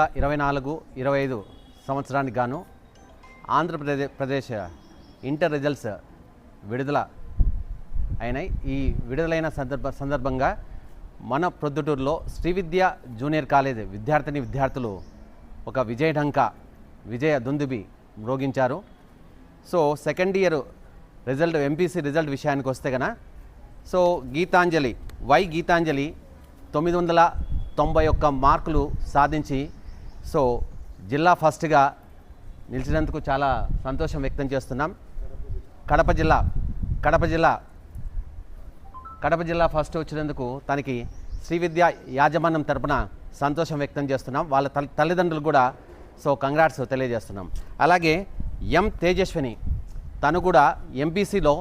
వేల ఇరవై నాలుగు ఇరవై ఐదు సంవత్సరానికి గాను ఆంధ్రప్రదేశ్ ప్రదేశ్ ఇంటర్ రిజల్ట్స్ విడుదల అయినాయి. ఈ విడుదలైన సందర్భ సందర్భంగా మన ప్రొద్దుటూరులో శ్రీ విద్య జూనియర్ కాలేజ్ విద్యార్థిని విద్యార్థులు ఒక విజయ ఢంకా విజయ దుందుబి మ్రోగించారు. So second year result MPC result విషయానికి వస్తే కన సో గీతాంజలి వై గీతాంజలి తొమ్మిది వందల తొంభై ఒక్క మార్కులు సాధించి సో జిల్లా ఫస్ట్గా నిలిచినందుకు చాలా సంతోషం వ్యక్తం చేస్తున్నాం. కడప జిల్లా కడప జిల్లా కడప జిల్లా ఫస్ట్ వచ్చినందుకు తనకి శ్రీ విద్య యాజమాన్యం తరపున సంతోషం వ్యక్తం చేస్తున్నాం. వాళ్ళ తల్లి తల్లిదండ్రులు కూడా సో కంగ్రాట్స్ తెలియజేస్తున్నాం. అలాగే ఎం తేజస్విని తను కూడా ఎంపీసీలో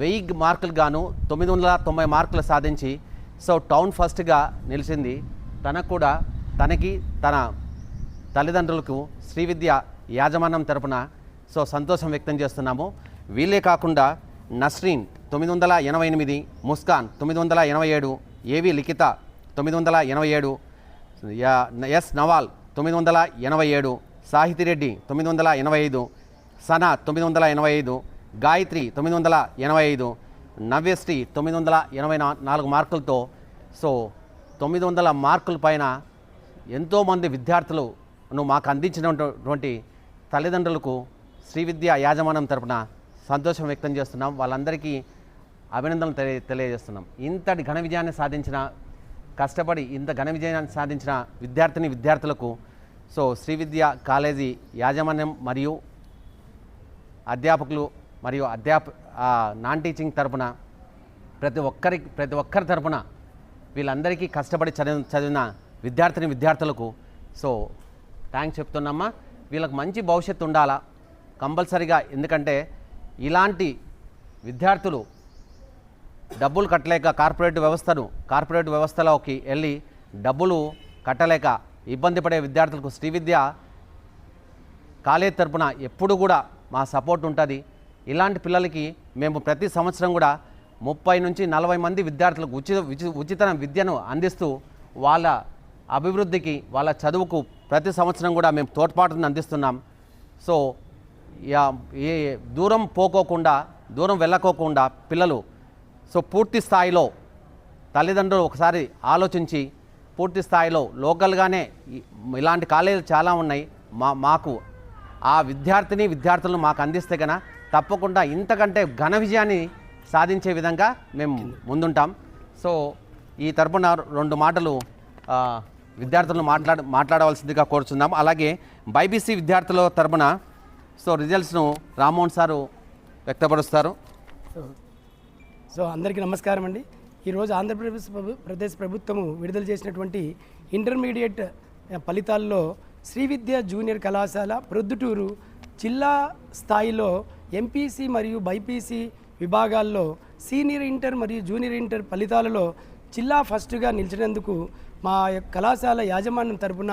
వెయ్యి మార్కులు గాను తొమ్మిది వందల తొంభై మార్కులు సాధించి సో టౌన్ ఫస్ట్గా నిలిచింది. తనకు కూడా తనకి తన తల్లిదండ్రులకు శ్రీ విద్య యాజమాన్యం తరపున సో సంతోషం వ్యక్తం చేస్తున్నాము. వీళ్ళే కాకుండా నస్రీన్ తొమ్మిది వందల ఎనభై ఎనిమిది ముస్కాన్ తొమ్మిది వందల ఎనభై ఏడు ఏవి లిఖిత తొమ్మిది వందల ఎనభై ఏడు యా- ఎస్ నవాల్ తొమ్మిది వందల ఎనభై ఏడు సాహితిరెడ్డి తొమ్మిది వందల ఎనభై ఐదు సనా తొమ్మిది వందల ఎనభై ఐదు గాయత్రి తొమ్మిది వందల ఎనభై ఐదు నవ్యశ్రీ తొమ్మిది వందల ఎనభై నాలుగు మార్కులతో సో తొమ్మిది వందల మార్కుల పైన ఎంతోమంది విద్యార్థులు నువ్వు మాకు అందించినటువంటి తల్లిదండ్రులకు శ్రీ విద్య యాజమాన్యం తరపున సంతోషం వ్యక్తం చేస్తున్నాం. వాళ్ళందరికీ అభినందనలు తెలియ తెలియజేస్తున్నాం. ఇంతటి ఘన విజయాన్ని సాధించిన కష్టపడి ఇంత ఘన విజయాన్ని సాధించిన విద్యార్థిని విద్యార్థులకు సో శ్రీ విద్య కాలేజీ యాజమాన్యం మరియు అధ్యాపకులు మరియు అధ్యాప నాన్ టీచింగ్ తరపున ప్రతి ఒక్కరి ప్రతి ఒక్కరి తరపున వీళ్ళందరికీ కష్టపడి చదివి చదివిన విద్యార్థిని విద్యార్థులకు సో థ్యాంక్స్ చెప్తున్నామ్మా వీళ్ళకి మంచి భవిష్యత్తు ఉండాలా? కంపల్సరిగా ఎందుకంటే ఇలాంటి విద్యార్థులు డబ్బులు కట్టలేక కార్పొరేట్ వ్యవస్థను కార్పొరేట్ వ్యవస్థలోకి వెళ్ళి డబ్బులు కట్టలేక ఇబ్బంది పడే విద్యార్థులకు శ్రీ విద్య కాలేజ్ తరపున ఎప్పుడు కూడా మా సపోర్ట్ ఉంటుంది. ఇలాంటి పిల్లలకి మేము ప్రతి సంవత్సరం కూడా ముప్పై నుంచి నలభై మంది విద్యార్థులకు ఉచిత ఉచి- ఉచిత విద్యను అందిస్తూ వాళ్ళ అభివృద్ధికి వాళ్ళ చదువుకు ప్రతి సంవత్సరం కూడా మేము తోడ్పాటును అందిస్తున్నాం. సో ఏ దూరం పోకోకుండా దూరం వెళ్ళకోకుండా పిల్లలు సో పూర్తి స్థాయిలో తల్లిదండ్రులు ఒకసారి ఆలోచించి పూర్తి స్థాయిలో లోకల్గానే ఇలాంటి కాలేజీలు చాలా ఉన్నాయి. మా మాకు ఆ విద్యార్థిని విద్యార్థులను మాకు అందిస్తే కన తప్పకుండా ఇంతకంటే ఘన విజయాన్ని సాధించే విధంగా మేము ముందుంటాం. సో ఈ తరపున రెండు మాటలు విద్యార్థులను మాట్లాడ మాట్లాడవలసిందిగా కోరుచున్నాం అలాగే బైబీసీ విద్యార్థుల తరపున సో రిజల్ట్స్ను రామ్మోహన్ సారు వ్యక్తపరుస్తారు. సో సో అందరికీ నమస్కారం అండి. ఈరోజు ఆంధ్రప్రదేశ్ ప్రదేశ్ ప్రభుత్వము విడుదల చేసినటువంటి ఇంటర్మీడియట్ ఫలితాల్లో శ్రీ విద్య జూనియర్ కళాశాల ప్రొద్దుటూరు జిల్లా స్థాయిలో ఎంపీసీ మరియు బైపీసీ విభాగాల్లో సీనియర్ ఇంటర్ మరియు జూనియర్ ఇంటర్ ఫలితాలలో జిల్లా ఫస్ట్గా నిలిచినందుకు మా యొక్క కళాశాల యాజమాన్యం తరపున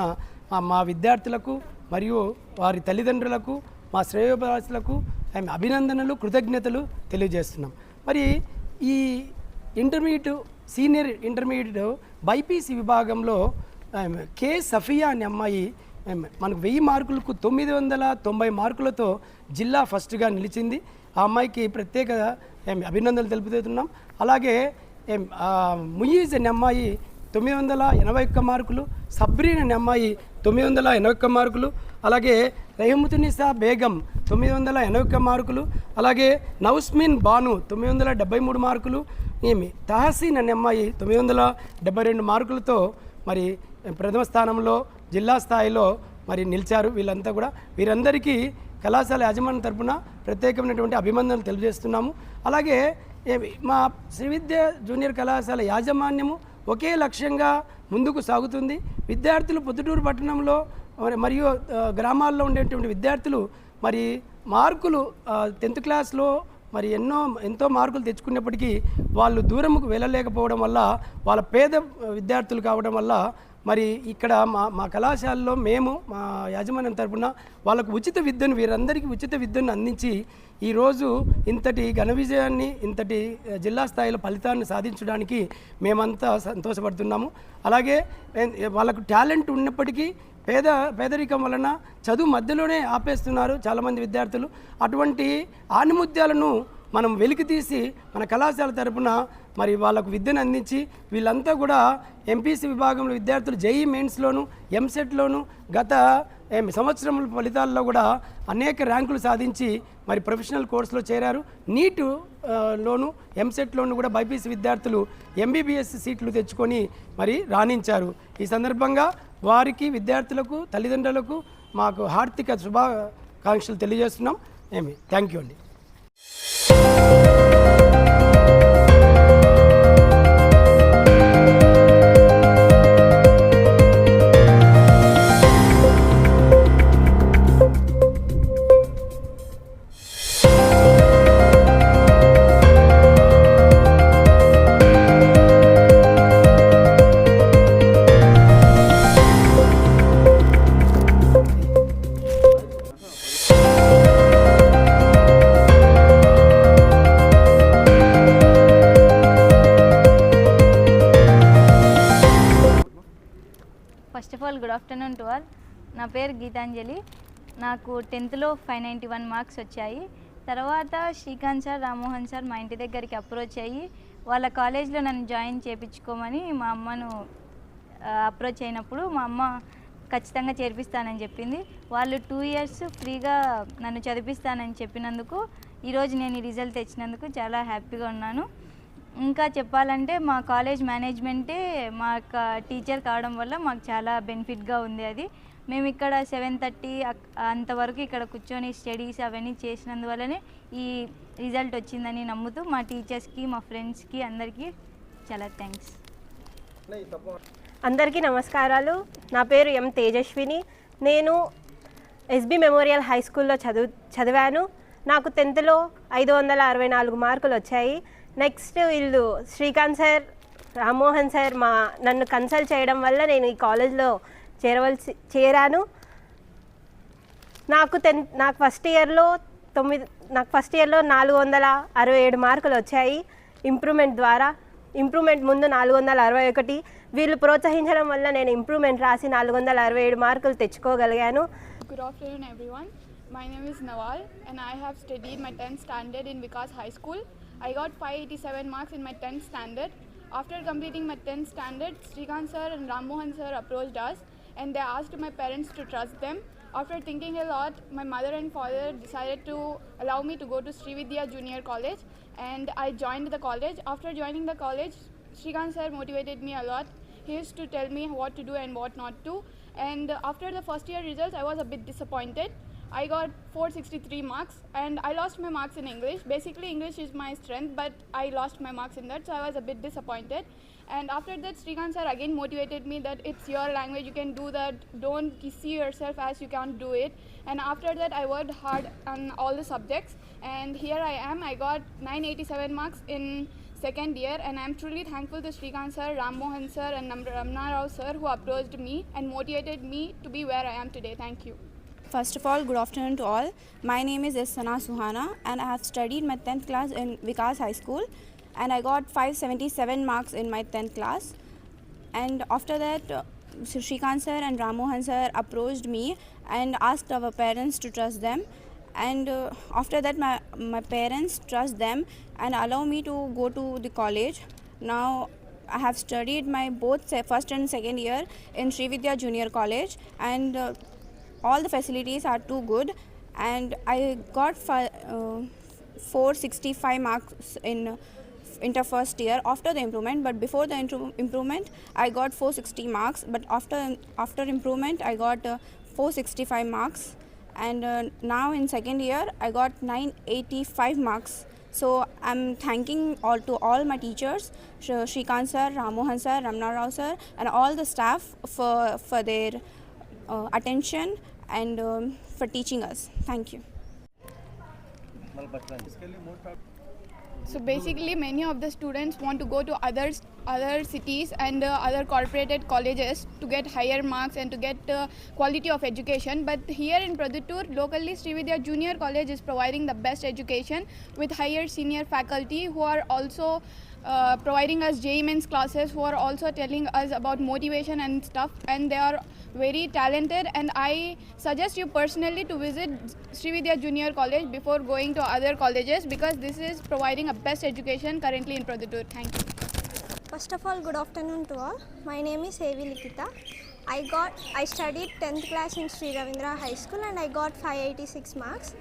మా- విద్యార్థులకు మరియు వారి తల్లిదండ్రులకు మా శ్రేయోభాసులకు మేము అభినందనలు కృతజ్ఞతలు తెలియజేస్తున్నాం. మరి ఈ ఇంటర్మీడియట్ సీనియర్ ఇంటర్మీడియట్ బైపీసీ విభాగంలో కే కె సఫియా అనే అమ్మాయి మనకు వెయ్యి మార్కులకు తొమ్మిది వందల తొంభై మార్కులతో జిల్లా ఫస్ట్గా నిలిచింది. ఆ అమ్మాయికి ప్రత్యేక అభినందనలు తెలుపుతున్నాం అలాగే ముయీజ్ అనే అమ్మాయి తొమ్మిది వందల ఎనభై ఒక్క మార్కులు సబ్రీన్ అనే అమ్మాయి తొమ్మిది వందల ఎనభై ఒక్క మార్కులు అలాగే రెహముతునిసా బేగం తొమ్మిది వందల ఎనభై ఒక్క మార్కులు అలాగే నౌస్మిన్ బాను తొమ్మిది వందల డెబ్బై మూడు మార్కులు ఏమి తహసీన్ అనే అమ్మాయి తొమ్మిది వందల డెబ్బై రెండు మార్కులతో మరి ప్రథమ స్థానంలో జిల్లా స్థాయిలో మరి నిలిచారు వీళ్ళంతా కూడా. వీరందరికీ కళాశాల యాజమాన్యం తరపున ప్రత్యేకమైనటువంటి అభిమందనలు తెలియజేస్తున్నాము. అలాగే మా శ్రీవిద్య జూనియర్ కళాశాల యాజమాన్యము ఒకే లక్ష్యంగా ముందుకు సాగుతుంది. విద్యార్థులు పొద్దుటూరు పట్టణంలో మరి- మరియు గ్రామాల్లో ఉండేటువంటి విద్యార్థులు మరి మార్కులు టెన్త్ క్లాస్లో మరి ఎన్నో ఎంతో మార్కులు తెచ్చుకున్నప్పటికీ వాళ్ళు దూరముకు వెళ్ళలేకపోవడం వల్ల వాళ్ళ పేద విద్యార్థులు కావడం వల్ల మరి ఇక్కడ మా మా కళాశాలలో మేము మా యాజమాన్యం తరపున వాళ్ళకు ఉచిత విద్యను వీరందరికీ ఉచిత విద్యను అందించి ఈరోజు ఇంతటి ఘన విజయాన్ని ఇంతటి జిల్లా స్థాయిలో ఫలితాన్ని సాధించడానికి మేమంతా సంతోషపడుతున్నాము. అలాగే వాళ్ళకు టాలెంట్ ఉన్నప్పటికీ పేద పేదరికం వలన చదువు మధ్యలోనే ఆపేస్తున్నారు చాలామంది విద్యార్థులు. అటువంటి ఆనిముత్యాలను మనం వెలికి తీసి మన కళాశాల తరపున మరి వాళ్ళకు విద్యను అందించి వీళ్ళంతా కూడా ఎంపీసీ విభాగంలో విద్యార్థులు జేఈ మెయిన్స్లోను ఎంసెట్లోను గత సంవత్సరం ఫలితాల్లో కూడా అనేక ర్యాంకులు సాధించి మరి ప్రొఫెషనల్ కోర్సులో చేరారు. నీట్ లోను ఎంసెట్లోను కూడా బైపీసీ విద్యార్థులు ఎంబీబీఎస్ సీట్లు తెచ్చుకొని మరి రాణించారు. ఈ సందర్భంగా వారికి విద్యార్థులకు తల్లిదండ్రులకు మాకు హార్దిక శుభాకాంక్షలు తెలియజేస్తున్నాం. ఏమి థ్యాంక్ యూ అండి. Of all good afternoon to all. నా పేరు గీతాంజలి. నాకు టెన్త్లో ఫైవ్ నైంటీ వన్ మార్క్స్ వచ్చాయి. తర్వాత శ్రీకాంత్ సార్ రామ్మోహన్ సార్ మా ఇంటి దగ్గరికి అప్రోచ్ అయ్యి వాళ్ళ కాలేజ్లో నన్ను జాయిన్ చేయించుకోమని మా అమ్మను అప్రోచ్ అయినప్పుడు మా అమ్మ ఖచ్చితంగా చేర్పిస్తానని చెప్పింది. వాళ్ళు టూ ఇయర్స్ ఫ్రీగా నన్ను చదివిస్తానని చెప్పినందుకు ఈరోజు నేను ఈ రిజల్ట్ తెచ్చినందుకు చాలా హ్యాపీగా ఉన్నాను. ఇంకా చెప్పాలంటే మా కాలేజ్ మేనేజ్మెంటే మా యొక్క టీచర్ కావడం వల్ల మాకు చాలా బెనిఫిట్గా ఉంది అది. మేము ఇక్కడ సెవెన్ థర్టీ అంతవరకు ఇక్కడ కూర్చొని స్టడీస్ అవన్నీ చేసినందువల్లనే ఈ రిజల్ట్ వచ్చిందని నమ్ముతూ మా టీచర్స్కి మా ఫ్రెండ్స్కి అందరికీ చాలా థ్యాంక్స్. అందరికీ నమస్కారాలు. నా పేరు ఎం తేజస్విని. నేను ఎస్బి మెమోరియల్ హై స్కూల్లో చదువు చదివాను. నాకు టెన్త్లో ఐదు వందల అరవై నాలుగు మార్కులు వచ్చాయి నెక్స్ట్ వీళ్ళు శ్రీకాంత్ సార్ రామ్మోహన్ సార్ మా నన్ను కన్సల్ట్ చేయడం వల్ల నేను ఈ కాలేజ్లో చేరవలసి చేరాను. నాకు టెన్త్ నాకు ఫస్ట్ ఇయర్లో తొమ్మిది నాకు ఫస్ట్ ఇయర్లో నాలుగు వందల అరవై ఏడు మార్కులు వచ్చాయి ఇంప్రూవ్మెంట్ ద్వారా. ఇంప్రూవ్మెంట్ ముందు నాలుగు వందల అరవై ఒకటి. వీళ్ళు ప్రోత్సహించడం వల్ల నేను ఇంప్రూవ్మెంట్ రాసి నాలుగు వందల అరవై ఏడు మార్కులు తెచ్చుకోగలిగాను. Good afternoon everyone my name is Naval and I have studied my 10th standard in Vikas High School. I got 587 marks in my 10th standard. After completing my 10th standard, Srikanth sir and Rammohan sir approached us, and they asked my parents to trust them. After thinking a lot, my mother and father decided to allow me to go to Srividya Junior College, and I joined the college. After joining the college, Srikanth sir motivated me a lot. He used to tell me what to do and what not to. And after the first year results, I was a bit disappointed. I got 463 marks and I lost my marks in English. Basically, English is my strength, but I lost my marks in that, so I was a bit disappointed. And after that, Srikanth sir again motivated me that it's your language, you can do that. Don't see yourself as you can't do it. And after that, I worked hard on all the subjects. And here I am. I got 987 marks in second year, and I'm truly thankful to Srikanth sir, Ram Mohan sir, and Ramna Rao sir who approached me and motivated me to be where I am today. Thank you. First of all, good afternoon to all. My name is. Sana Suhana and I have studied my 10th class in Vikas High School and I got 577 marks in my 10th class. And after that, uh, sir and Ramohan sir approached me and asked our parents to trust them. And uh, after that, my, my parents trust them and allow me to go to the college. Now, I have studied my both first and second year in Srividya Junior College, and uh, all the facilities are too good. And I got uh, 465 marks in inter first year after the improvement. But before the improvement, I got 460 marks. But after after improvement, I got uh, 465 marks. And uh, now in second year, I got 985 marks. So I'm thanking all to all my teachers, Sh- Shrikant sir, Ramohan sir, Ramna Rao sir, and all the staff for for their attention and um, for teaching us. Thank you. So basically, many of the students want to go to other other cities and uh, other corporated colleges to get higher marks and to get uh, quality of education. But here in Praduttur, locally Srividya Junior College is providing the best education with higher senior faculty who are also uh, providing us JEE Men's classes, who are also telling us about motivation and stuff, and they are very talented. And I suggest you personally to visit Srividya Junior College before going to other colleges because this is providing a best education currently in Praduttur. Thank you. First of all, good afternoon to all. My name is Hevi Likita. I got I studied 10th class in Sri Ravindra High School and I got 586 marks.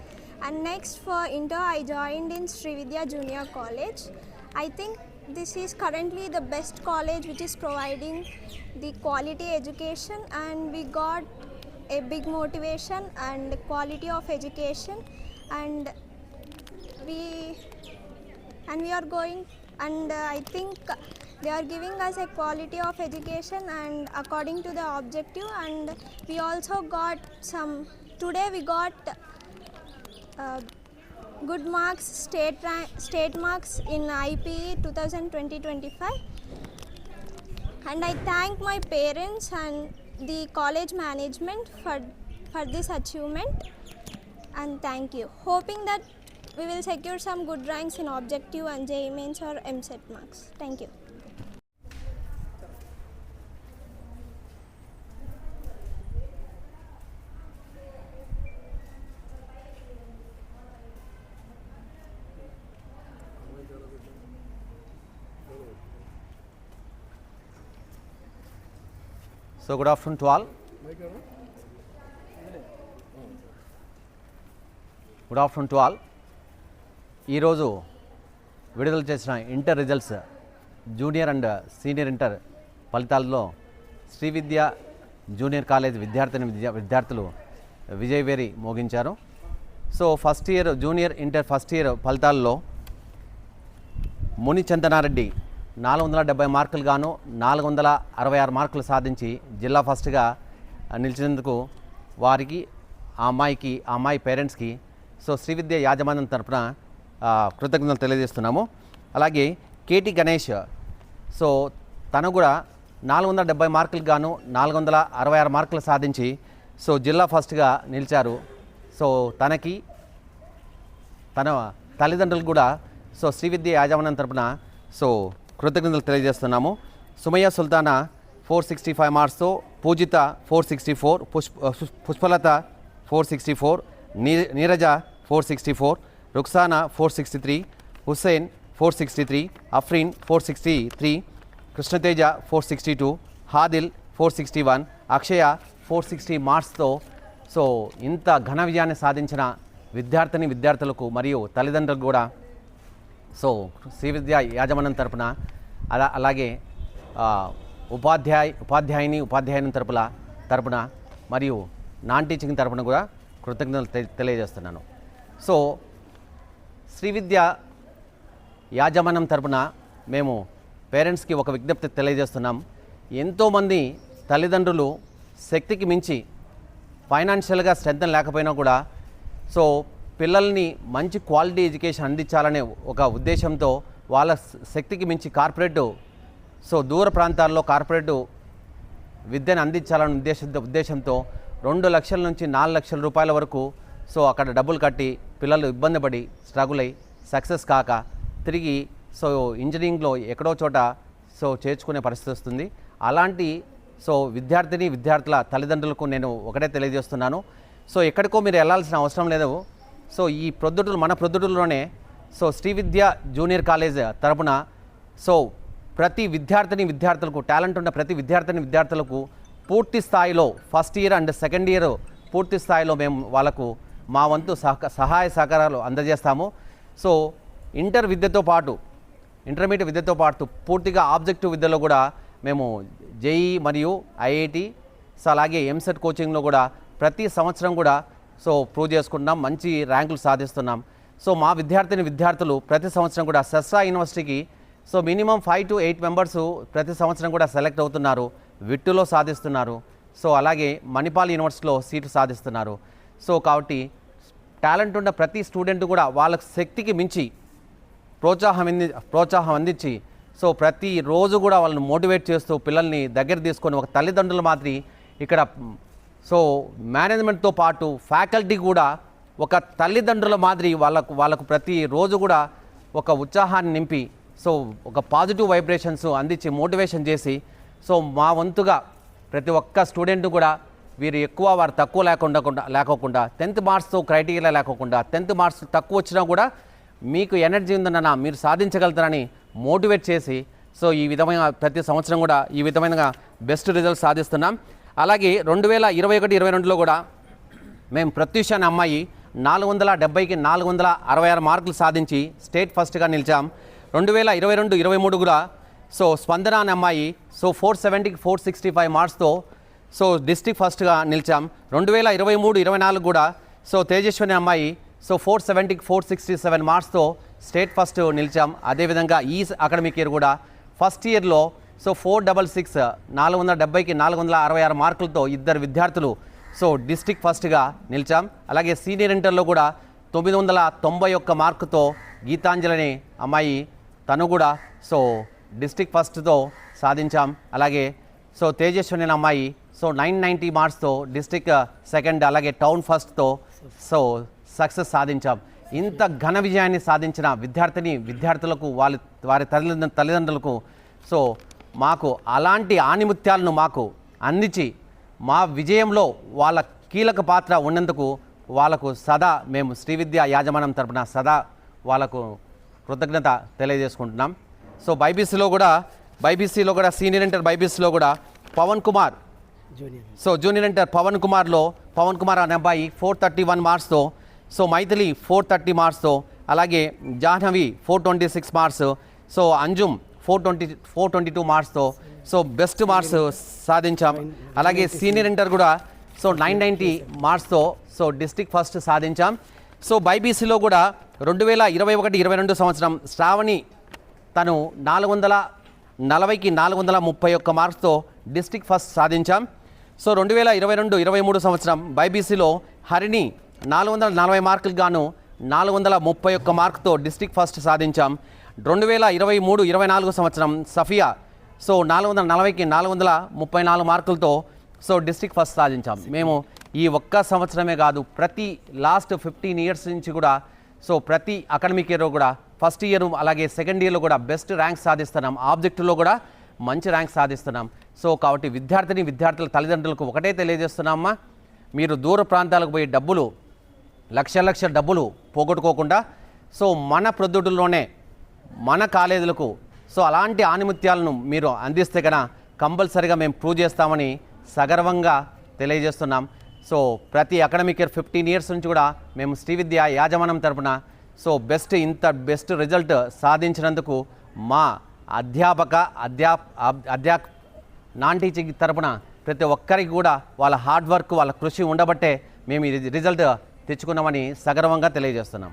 And next for inter I joined in Srividya Junior College. I think this is currently the best college which is providing the quality education and we got a big motivation and quality of education and we and we are going and uh, i think they are giving us a quality of education and according to the objective and we also got some today we got uh, good marks state state marks in ipe 2020-25 and i thank my parents and the college management for for this achievement and thank you. Hoping that we will secure some good ranks in objective and JEE mains or MSET marks. Thank you. So good afternoon to all good afternoon to all ఈరోజు విడుదల చేసిన inter results junior and senior inter ఫలితాల్లో Shri Vidya junior college విద్యార్థిని విద్యా విద్యార్థులు విజయవేరి మోగించారు. So first year junior inter first year ఫలితాల్లో ముని చందనారెడ్డి నాలుగు వందల డెబ్బై మార్కులు గాను నాలుగు వందల అరవై ఆరు మార్కులు సాధించి జిల్లా ఫస్ట్గా నిలిచినందుకు వారికి ఆ అమ్మాయికి ఆ అమ్మాయి పేరెంట్స్కి సో శ్రీవిద్య యాజమాన్యం తరపున కృతజ్ఞతలు తెలియజేస్తున్నాము. అలాగే కేటి గణేష్ సో తను కూడా నాలుగు వందల డెబ్బై మార్కులకు గాను నాలుగు వందల అరవై ఆరు మార్కులు సాధించి సో జిల్లా ఫస్ట్గా నిలిచారు. సో తనకి తన తల్లిదండ్రులు కూడా సో శ్రీవిద్య యాజమాన్యం తరపున సో కృతజ్ఞతలు తెలియజేస్తున్నాము Sumayya Sultana four sixty five మార్క్స్తో Pujitha four sixty four Pushpa Pushpalatha four sixty four నీ Neeraja four sixty four Ruksana four sixty three Hussain four sixty three Afreen four sixty three Krishna Teja four sixty two Hadil four sixty one Akshaya four sixty మార్క్స్తో so ఇంత ఘన విజయాన్ని సాధించిన విద్యార్థిని విద్యార్థులకు మరియు తల్లిదండ్రులకు కూడా సో శ్రీ విద్యా యాజమాన్యం తరపున అలా అలాగే ఉపాధ్యాయ ఉపాధ్యాయుని ఉపాధ్యాయుని తరపుల తరపున మరియు నాన్ టీచింగ్ తరపున కూడా కృతజ్ఞతలు తె- తెలియజేస్తున్నాను. సో శ్రీ విద్య యాజమాన్యం తరపున మేము పేరెంట్స్కి ఒక విజ్ఞప్తి తెలియజేస్తున్నాం. ఎంతోమంది తల్లిదండ్రులు శక్తికి మించి ఫైనాన్షియల్గా శ్రద్ధ లేకపోయినా కూడా సో పిల్లల్ని మంచి క్వాలిటీ ఎడ్యుకేషన్ అందించాలనే ఒక ఉద్దేశంతో వాళ్ళ శక్తికి మించి కార్పొరేట్ సో దూర ప్రాంతాల్లో కార్పొరేట్ విద్యను అందించాలనే ఉద్దేశంతో ఉద్దేశంతో రెండు లక్షల నుంచి నాలుగు లక్షల రూపాయల వరకు సో అక్కడ డబ్బులు కట్టి పిల్లలు ఇబ్బంది పడి స్ట్రగుల్ అయ్యి సక్సెస్ కాక తిరిగి సో ఇంజనీరింగ్లో ఎక్కడో చోట సో చేర్చుకునే పరిస్థితి వస్తుంది. అలాంటి సో విద్యార్థిని విద్యార్థుల తల్లిదండ్రులకు నేను ఒకటే తెలియజేస్తున్నాను. సో ఎక్కడికో మీరు వెళ్ళాల్సిన అవసరం లేదు. సో ఈ ప్రొద్దుటూరు మన ప్రొద్దుటూరులోనే so Shri Vidya junior college తరపున సో ప్రతి విద్యార్థిని విద్యార్థులకు టాలెంట్ ఉన్న ప్రతి విద్యార్థిని విద్యార్థులకు పూర్తి స్థాయిలో first year and second year పూర్తి స్థాయిలో మేము వాళ్ళకు మా వంతు సహక సహాయ సహకారాలు అందజేస్తాము. సో ఇంటర్ విద్యతో పాటు ఇంటర్మీడియట్ విద్యతో పాటు పూర్తిగా ఆబ్జెక్టివ్ విద్యలో కూడా మేము జేఈ మరియు ఐఐటి సో అలాగే ఎంసెట్ కోచింగ్లో కూడా ప్రతి సంవత్సరం కూడా సో ప్రూవ్ చేసుకుంటున్నాం మంచి ర్యాంకులు సాధిస్తున్నాం. సో మా విద్యార్థిని విద్యార్థులు ప్రతి సంవత్సరం కూడా సెస్రా యూనివర్సిటీకి so minimum five to eight members ప్రతి సంవత్సరం కూడా సెలెక్ట్ అవుతున్నారు విట్టులో సాధిస్తున్నారు. సో అలాగే మణిపాల్ యూనివర్సిటీలో సీటు సాధిస్తున్నారు. సో కాబట్టి టాలెంట్ ఉన్న ప్రతి స్టూడెంట్ కూడా వాళ్ళ శక్తికి మించి ప్రోత్సాహం అంది ప్రోత్సాహం అందించి సో ప్రతి రోజు కూడా వాళ్ళని మోటివేట్ చేస్తూ పిల్లల్ని దగ్గర తీసుకొని ఒక తల్లిదండ్రులు మాదిరి ఇక్కడ సో మేనేజ్మెంట్తో పాటు ఫ్యాకల్టీ కూడా ఒక తల్లిదండ్రుల మాదిరి వాళ్ళకు వాళ్ళకు ప్రతి రోజు కూడా ఒక ఉత్సాహాన్ని నింపి సో ఒక పాజిటివ్ వైబ్రేషన్స్ అందించి మోటివేషన్ చేసి సో మా వంతుగా ప్రతి ఒక్క స్టూడెంట్ కూడా వీరు ఎక్కువ వారు తక్కువ లేకుండా లేకోకుండా టెన్త్ మార్క్స్తో క్రైటీరియా లేకోకుండా టెన్త్ మార్క్స్ తక్కువ వచ్చినా కూడా మీకు ఎనర్జీ ఉందన్న మీరు సాధించగలుగుతారని మోటివేట్ చేసి సో ఈ విధమైన ప్రతి సంవత్సరం కూడా ఈ విధమైన బెస్ట్ రిజల్ట్ సాధిస్తున్నాం. అలాగే రెండు వేల ఇరవై ఒకటి ఇరవై రెండులో కూడా మేము ప్రత్యూష అనే అమ్మాయి నాలుగు వందల డెబ్బైకి నాలుగు వందల అరవై ఆరు మార్కులు సాధించి స్టేట్ ఫస్ట్గా నిలిచాం. రెండు వేల ఇరవై రెండు ఇరవై మూడు కూడా. సో స్పందన అనే అమ్మాయి. సో ఫోర్ సెవెంటీకి ఫోర్ సిక్స్టీ ఫైవ్ మార్క్స్తో. సో డిస్టిక్ ఫస్ట్గా నిలిచాం. రెండు వేల ఇరవై మూడు ఇరవై నాలుగు కూడా. సో తేజస్విని అమ్మాయి. సో ఫోర్ సెవెంటీకి ఫోర్ సిక్స్టీ సెవెన్ మార్క్స్తో స్టేట్ ఫస్ట్ నిలిచాం. అదేవిధంగా ఈ అకాడమిక్ ఇయర్ కూడా. ఫస్ట్ ఇయర్లో సో ఫోర్ డబల్ సిక్స్ నాలుగు వందల డెబ్బైకి నాలుగు వందల అరవై ఆరు మార్కులతో ఇద్దరు విద్యార్థులు. సో డిస్టిక్ ఫస్ట్గా నిలిచాం. అలాగే సీనియర్ ఇంటర్లో కూడా తొమ్మిది వందల తొంభై ఒక్క మార్కుతో గీతాంజలిని అమ్మాయి తను కూడా సో డిస్టిక్ ఫస్ట్తో సాధించాం. అలాగే సో తేజస్విని అమ్మాయి సో నైన్ నైంటీ మార్క్స్తో డిస్టిక్ సెకండ్ అలాగే టౌన్ ఫస్ట్తో సో సక్సెస్ సాధించాం. ఇంత ఘన విజయాన్ని సాధించిన విద్యార్థిని విద్యార్థులకు వాళ్ళ వారి తల్లిదండ్రులకు సో మాకు అలాంటి ఆణిముత్యాలను మాకు అందించి మా విజయంలో వాళ్ళ కీలక పాత్ర ఉన్నందుకు వాళ్ళకు సదా మేము శ్రీవిద్య యాజమాన్యం తరపున సదా వాళ్ళకు కృతజ్ఞత తెలియజేసుకుంటున్నాం. సో బైబీసీలో కూడా బైబీసీలో కూడా సీనియర్ ఇంటర్ బైబీసీలో కూడా Pavan Kumar. Junior. So junior inter Pavan కుమార్లో Pavan Kumar అనే అబ్బాయి ఫోర్ థర్టీ వన్ మార్క్స్తో సో మైథిలి ఫోర్ థర్టీ మార్క్స్తో అలాగే Jahnavi four twenty six marks. So Anjum four twenty four twenty two మార్క్స్తో. So best marks సాధించాం. అలాగే సీనియర్ ఇంటర్ కూడా సో నైన్ నైంటీ మార్క్స్తో so district first సాధించాం. సో బైబీసీలో కూడా రెండు వేల ఇరవై ఒకటి ఇరవై రెండు సంవత్సరం శ్రావణి తను నాలుగు వందల నలభైకి నాలుగు వందల ముప్పై ఒక్క మార్క్స్తో డిస్టిక్ ఫస్ట్ సాధించాం. సో రెండు వేల ఇరవై రెండు ఇరవై మూడు సంవత్సరం బైబీసీలో హరిణి నాలుగు వందల నలభై మార్కులు గాను నాలుగు వందల ముప్పై ఒక్క మార్కుతో డిస్టిక్ ఫస్ట్ సాధించాం. రెండు వేల ఇరవై మూడు ఇరవై నాలుగు సంవత్సరం సఫియా. సో నాలుగు వందల నలభైకి నాలుగు వందల ముప్పై నాలుగు మార్కులతో సో డిస్టిక్ ఫస్ట్ సాధించాం. మేము ఈ ఒక్క సంవత్సరమే కాదు ప్రతి లాస్ట్ ఫిఫ్టీన్ ఇయర్స్ నుంచి కూడా సో ప్రతి అకాడమిక్ ఇయర్లో కూడా ఫస్ట్ ఇయర్ అలాగే సెకండ్ ఇయర్లో కూడా బెస్ట్ ర్యాంక్ సాధిస్తున్నాం. ఆబ్జెక్టులో కూడా మంచి ర్యాంక్ సాధిస్తున్నాం. సో కాబట్టి విద్యార్థిని విద్యార్థుల తల్లిదండ్రులకు ఒకటే తెలియజేస్తున్నామా మీరు దూర ప్రాంతాలకు పోయి డబ్బులు లక్ష లక్ష డబ్బులు పోగొట్టుకోకుండా సో మన ప్రొద్దుడులోనే మన కాలేజీలకు. సో అలాంటి ఆనిముత్యాలను మీరు అందిస్తే కనుక కంపల్సరిగా మేము ప్రూవ్ చేస్తామని సగర్వంగా తెలియజేస్తున్నాం. సో ప్రతి అకాడమిక్ ఇయర్ ఫిఫ్టీన్ ఇయర్స్ నుంచి కూడా మేము శ్రీవిద్య యాజమానం తరపున సో బెస్ట్ ఇంత బెస్ట్ రిజల్ట్ సాధించినందుకు మా అధ్యాపక అధ్యా అధ్యా నాన్ టీచింగ్ తరపున ప్రతి ఒక్కరికి కూడా వాళ్ళ హార్డ్ వర్క్ వాళ్ళ కృషి ఉండబట్టే మేము ఇది రిజల్ట్ తెచ్చుకున్నామని సగర్వంగా తెలియజేస్తున్నాం.